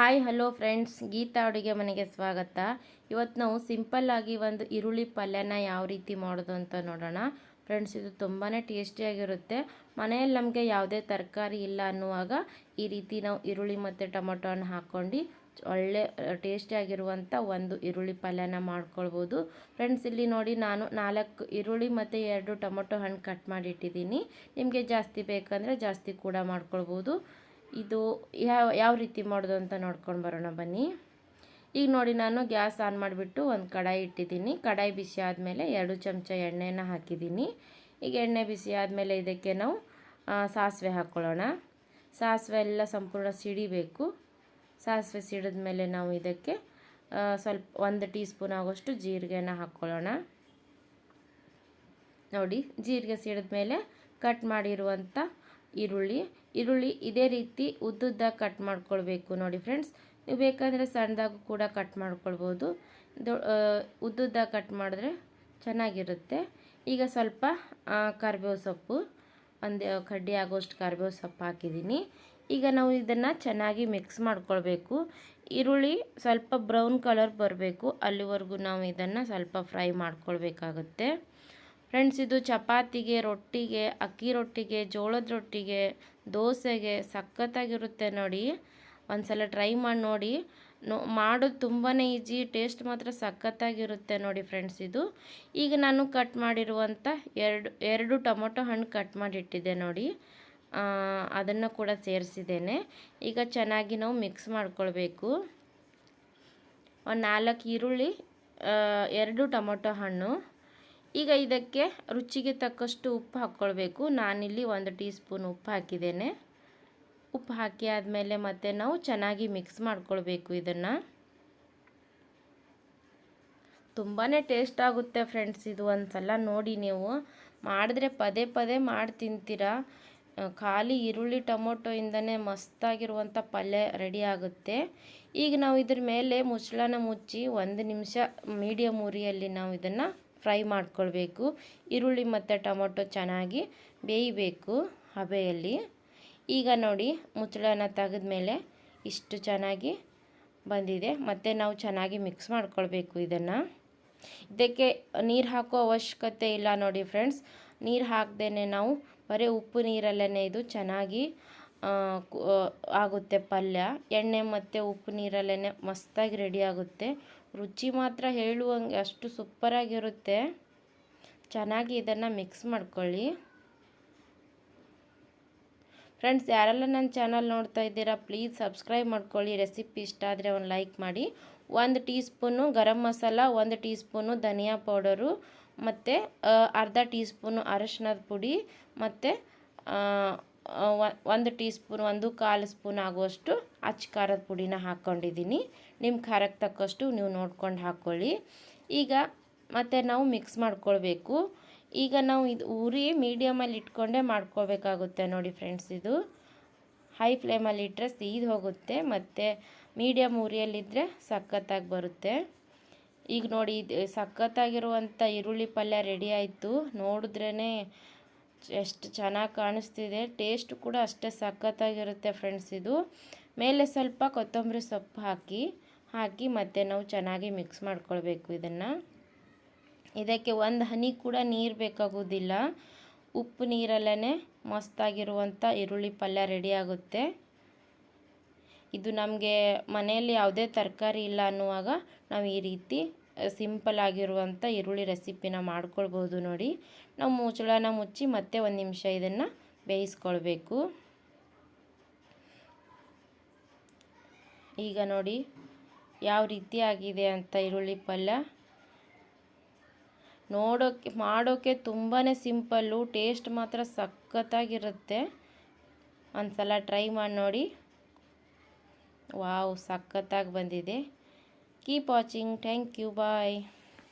Hi, hello friends. Geetha ಅಡುಗೆ ಮನೆಗೆ ಸ್ವಾಗತ. ಇವತ್ತು ನಾವು ಸಿಂಪಲ್ಲಾಗಿ ಒಂದು ಈರುಳ್ಳಿ ಪಲ್ಯನ ಯಾವ ರೀತಿ ಮಾಡೋದು ಅಂತ ನೋಡೋಣ. ಫ್ರೆಂಡ್ಸ್, ಇದು ತುಂಬಾ ಟೇಸ್ಟಿಯಾಗಿರುತ್ತೆ ಮನೆಯಲ್ಲಿ ನಮಗೆ ಯಾವುದೇ ತರಕಾರಿ ಇಲ್ಲ ಅನ್ನುವಾಗ ಈ ರೀತಿ ನಾವು ಈರುಳ್ಳಿ ಮತ್ತು ಟೊಮೊಟೊನ ಹಾಕ್ಕೊಂಡು ಒಳ್ಳೆ ಟೇಸ್ಟಿಯಾಗಿರುವಂಥ ಒಂದು ಈರುಳ್ಳಿ ಪಲ್ಯನ ಮಾಡ್ಕೊಳ್ಬೋದು. ಫ್ರೆಂಡ್ಸ್, ಇಲ್ಲಿ ನೋಡಿ ನಾನು ನಾಲ್ಕು ಈರುಳ್ಳಿ ಮತ್ತು ಎರಡು ಟೊಮೊಟೊ ಹಣ್ಣು ಕಟ್ ಮಾಡಿಟ್ಟಿದ್ದೀನಿ. ನಿಮಗೆ ಜಾಸ್ತಿ ಬೇಕಂದರೆ ಜಾಸ್ತಿ ಕೂಡ ಮಾಡ್ಕೊಳ್ಬೋದು. ಇದು ಯಾವ ಯಾವ ರೀತಿ ಮಾಡೋದು ಅಂತ ನೋಡ್ಕೊಂಡು ಬರೋಣ ಬನ್ನಿ. ಈಗ ನೋಡಿ ನಾನು ಗ್ಯಾಸ್ ಆನ್ ಮಾಡಿಬಿಟ್ಟು ಒಂದು ಕಡಾಯಿ ಇಟ್ಟಿದ್ದೀನಿ. ಕಡಾಯಿ ಬಿಸಿ ಆದಮೇಲೆ ಎರಡು ಚಮಚ ಎಣ್ಣೆನ ಹಾಕಿದ್ದೀನಿ. ಈಗ ಎಣ್ಣೆ ಬಿಸಿ ಆದಮೇಲೆ ಇದಕ್ಕೆ ನಾವು ಸಾಸಿವೆ ಹಾಕ್ಕೊಳ್ಳೋಣ ಸಾಸಿವೆ ಎಲ್ಲ ಸಂಪೂರ್ಣ ಸಿಡಿಬೇಕು. ಸಾಸಿವೆ ಸಿಡಿದ ಮೇಲೆ ನಾವು ಇದಕ್ಕೆ ಸ್ವಲ್ಪ ಒಂದು ಟೀ ಸ್ಪೂನ್ ಆಗೋಷ್ಟು ಜೀರಿಗೆನ ಹಾಕ್ಕೊಳ್ಳೋಣ ನೋಡಿ, ಜೀರಿಗೆ ಸಿಡಿದ ಮೇಲೆ ಕಟ್ ಮಾಡಿರುವಂಥ ಈರುಳ್ಳಿ ಈರುಳ್ಳಿ ಇದೇ ರೀತಿ ಉದ್ದುದ್ದ ಕಟ್ ಮಾಡ್ಕೊಳ್ಬೇಕು ನೋಡಿ ಫ್ರೆಂಡ್ಸ್ ನೀವು ಬೇಕಾದರೆ ಸಣ್ಣದಾಗೂ ಕೂಡ ಕಟ್ ಮಾಡ್ಕೊಳ್ಬೋದು. ಉದ್ದುದ್ದ ಕಟ್ ಮಾಡಿದ್ರೆ ಚೆನ್ನಾಗಿರುತ್ತೆ. ಈಗ ಸ್ವಲ್ಪ ಕರಿಬೇವು ಸೊಪ್ಪು, ಒಂದು, ಕಡ್ಡಿ ಆಗೋಷ್ಟು ಕರಿಬೇವು ಸೊಪ್ಪು ಹಾಕಿದ್ದೀನಿ. ಈಗ ನಾವು ಇದನ್ನು ಚೆನ್ನಾಗಿ ಮಿಕ್ಸ್ ಮಾಡ್ಕೊಳ್ಬೇಕು. ಈರುಳ್ಳಿ ಸ್ವಲ್ಪ ಬ್ರೌನ್ ಕಲರ್ ಬರಬೇಕು. ಅಲ್ಲಿವರೆಗೂ ನಾವು ಇದನ್ನು ಸ್ವಲ್ಪ ಫ್ರೈ ಮಾಡ್ಕೊಳ್ಬೇಕಾಗುತ್ತೆ. ಫ್ರೆಂಡ್ಸ್ ಇದು ಚಪಾತಿಗೆ, ರೊಟ್ಟಿಗೆ, ಅಕ್ಕಿ ರೊಟ್ಟಿಗೆ, ಜೋಳದ ರೊಟ್ಟಿಗೆ, ದೋಸೆಗೆ ಸಖತ್ತಾಗಿರುತ್ತೆ ನೋಡಿ. ಒಂದು ಸಲ ಟ್ರೈ ಮಾಡಿ ನೋಡಿ. ನೋ, ಮಾಡೋದು ತುಂಬಾ ಈಜಿ ಟೇಸ್ಟ್ ಮಾತ್ರ ಸಖತ್ತಾಗಿರುತ್ತೆ ನೋಡಿ ಫ್ರೆಂಡ್ಸ್ ಇದು. ಈಗ ನಾನು ಕಟ್ ಮಾಡಿರುವಂಥ ಎರಡು ಎರಡು ಟೊಮೊಟೊ ಹಣ್ಣು ಕಟ್ ಮಾಡಿಟ್ಟಿದ್ದೆ ನೋಡಿ. ಅದನ್ನು ಕೂಡ ಸೇರಿಸಿದ್ದೇನೆ. ಈಗ ಚೆನ್ನಾಗಿ ನಾವು ಮಿಕ್ಸ್ ಮಾಡ್ಕೊಳ್ಬೇಕು. ಒಂದು ನಾಲ್ಕು ಈರುಳ್ಳಿ ಎರಡು ಟೊಮೊಟೊ ಹಣ್ಣು. ಈಗ ಇದಕ್ಕೆ ರುಚಿಗೆ ತಕ್ಕಷ್ಟು ಉಪ್ಪು ಹಾಕ್ಕೊಳ್ಬೇಕು. ನಾನಿಲ್ಲಿ ಒಂದು ಟೀ ಸ್ಪೂನ್ ಉಪ್ಪು ಹಾಕಿದ್ದೇನೆ. ಉಪ್ಪು ಹಾಕಿ ಆದಮೇಲೆ ಮತ್ತೆ ನಾವು ಚೆನ್ನಾಗಿ ಮಿಕ್ಸ್ ಮಾಡ್ಕೊಳ್ಬೇಕು ಇದನ್ನು. ತುಂಬಾ ಟೇಸ್ಟ್ ಆಗುತ್ತೆ ಫ್ರೆಂಡ್ಸ್ ಇದು ಒಂದು ಸಲ ನೋಡಿ ನೀವು. ಮಾಡಿದ್ರೆ ಪದೇ ಪದೇ ಮಾಡಿ ತಿಂತೀರಾ ಖಾಲಿ ಈರುಳ್ಳಿ ಟೊಮೊಟೊಯಿಂದನೇ ಮಸ್ತಾಗಿರುವಂಥ ಪಲ್ಯ ರೆಡಿ ಆಗುತ್ತೆ. ಈಗ ನಾವು ಇದ್ರ ಮೇಲೆ ಮುಚ್ಚಳನ ಮುಚ್ಚಿ ಒಂದು ನಿಮಿಷ ಮೀಡಿಯಮ್ ಉರಿಯಲ್ಲಿ ನಾವು ಇದನ್ನು ಫ್ರೈ ಮಾಡ್ಕೊಳ್ಬೇಕು. ಈರುಳ್ಳಿ ಮತ್ತು ಟೊಮೊಟೊ ಚೆನ್ನಾಗಿ ಬೇಯಬೇಕು ಹಬೆಯಲ್ಲಿ. ಈಗ ನೋಡಿ ಮುಚ್ಚಳನ ತೆಗೆದ ಮೇಲೆ ಇಷ್ಟು ಚೆನ್ನಾಗಿ ಬಂದಿದೆ. ಮತ್ತು ನಾವು ಚೆನ್ನಾಗಿ ಮಿಕ್ಸ್ ಮಾಡ್ಕೊಳ್ಬೇಕು ಇದನ್ನು. ಇದಕ್ಕೆ ನೀರು ಹಾಕೋ ಅವಶ್ಯಕತೆ ಇಲ್ಲ ನೋಡಿ ಫ್ರೆಂಡ್ಸ್. ನೀರು ಹಾಕ್ದೇ ನಾವು ಬರೀ ಉಪ್ಪು ನೀರಲ್ಲೇ ಇದು ಚೆನ್ನಾಗಿ ಆಗುತ್ತೆ ಪಲ್ಯ. ಎಣ್ಣೆ ಮತ್ತು ಉಪ್ಪು ನೀರಲ್ಲೇ ಮಸ್ತಾಗಿ ರೆಡಿ ಆಗುತ್ತೆ. ರುಚಿ ಮಾತ್ರ ಹೇಳುವಂಗೆ ಅಷ್ಟು ಸೂಪರಾಗಿರುತ್ತೆ. ಚೆನ್ನಾಗಿ ಇದನ್ನು ಮಿಕ್ಸ್ ಮಾಡ್ಕೊಳ್ಳಿ. ಫ್ರೆಂಡ್ಸ್ ಯಾರೆಲ್ಲ ನನ್ನ ಚಾನಲ್ ನೋಡ್ತಾ ಇದ್ದೀರಾ ಪ್ಲೀಸ್ ಸಬ್ಸ್ಕ್ರೈಬ್ ಮಾಡ್ಕೊಳ್ಳಿ. ರೆಸಿಪಿ ಇಷ್ಟ ಆದರೆ ಒಂದು ಲೈಕ್ ಮಾಡಿ. ಒಂದು ಟೀ ಸ್ಪೂನು ಗರಂ ಮಸಾಲ, ಒಂದು ಟೀ ಸ್ಪೂನು ಧನಿಯಾ ಪೌಡರು, ಮತ್ತು ಅರ್ಧ ಟೀ ಸ್ಪೂನು ಅರಶಿನದ ಪುಡಿ, ಮತ್ತು ಒಂದು ಟೀ ಸ್ಪೂನ್ ಒಂದು ಕಾಲು ಸ್ಪೂನ್ ಆಗುವಷ್ಟು ಅಚ್ಚ ಖಾರದ ಪುಡಿನ ಹಾಕ್ಕೊಂಡಿದ್ದೀನಿ. ನಿಮ್ಮ ಖಾರಕ್ಕೆ ತಕ್ಕಷ್ಟು ನೀವು ನೋಡ್ಕೊಂಡು ಹಾಕ್ಕೊಳ್ಳಿ. ಈಗ ಮತ್ತು ನಾವು ಮಿಕ್ಸ್ ಮಾಡ್ಕೊಳ್ಬೇಕು. ಈಗ ನಾವು ಇದು ಉರಿ ಮೀಡಿಯಮಲ್ಲಿ ಇಟ್ಕೊಂಡೇ ಮಾಡ್ಕೋಬೇಕಾಗುತ್ತೆ ನೋಡಿ ಫ್ರೆಂಡ್ಸ್ ಇದು. ಹೈ ಫ್ಲೇಮಲ್ಲಿ ಇಟ್ಟರೆ ಸೀದ್ ಹೋಗುತ್ತೆ ಮತ್ತು ಮೀಡಿಯಮ್ ಉರಿಯಲ್ಲಿದ್ದರೆ ಸಖತ್ತಾಗಿ ಬರುತ್ತೆ. ಈಗ ನೋಡಿ ಸಖತ್ತಾಗಿರುವಂಥ ಈರುಳ್ಳಿ ಪಲ್ಯ ರೆಡಿ ಆಯಿತು. ನೋಡಿದ್ರೇ ಎಷ್ಟು ಚೆನ್ನಾಗಿ ಕಾಣಿಸ್ತಿದೆ. ಟೇಸ್ಟ್ ಕೂಡ ಅಷ್ಟೇ ಸಖತ್ತಾಗಿರುತ್ತೆ ಫ್ರೆಂಡ್ಸ್ ಇದು. ಮೇಲೆ ಸ್ವಲ್ಪ ಕೊತ್ತಂಬರಿ ಸೊಪ್ಪು ಹಾಕಿ ಹಾಕಿ ಮತ್ತೆ ನಾವು ಚೆನ್ನಾಗಿ ಮಿಕ್ಸ್ ಮಾಡ್ಕೊಳ್ಬೇಕು ಇದನ್ನು. ಇದಕ್ಕೆ ಒಂದು ಹನಿ ಕೂಡ ನೀರು ಬೇಕಾಗೋದಿಲ್ಲ. ಉಪ್ಪು ನೀರಲ್ಲೇ ಮಸ್ತಾಗಿರುವಂಥ ಈರುಳ್ಳಿ ಪಲ್ಯ ರೆಡಿ ಆಗುತ್ತೆ. ಇದು ನಮಗೆ ಮನೆಯಲ್ಲಿ ಯಾವುದೇ ತರಕಾರಿ ಇಲ್ಲ ಅನ್ನುವಾಗ ನಾವು ಈ ರೀತಿ ಸಿಂಪಲ್ ಆಗಿರುವಂಥ ಈರುಳ್ಳಿ ರೆಸಿಪಿನ ಮಾಡ್ಕೊಳ್ಬೋದು ನೋಡಿ. ನಾವು ಮುಚ್ಚಳನ ಮುಚ್ಚಿ ಮತ್ತೆ ಒಂದು ನಿಮಿಷ ಇದನ್ನು ಬೇಯಿಸ್ಕೊಳ್ಬೇಕು. ಈಗ ನೋಡಿ ಯಾವ ರೀತಿ ಆಗಿದೆ ಅಂತ ಈರುಳ್ಳಿ ಪಲ್ಯ. ನೋಡೋಕ್ಕೆ ಮಾಡೋಕ್ಕೆ ತುಂಬಾ ಸಿಂಪಲ್ಲು, ಟೇಸ್ಟ್ ಮಾತ್ರ ಸಖತ್ತಾಗಿರುತ್ತೆ. ಒಂದು ಸಲ ಟ್ರೈ ಮಾಡಿ ನೋಡಿ. ವಾವ್, ಸಖತ್ತಾಗಿ ಬಂದಿದೆ. Keep watching. Thank you. Bye.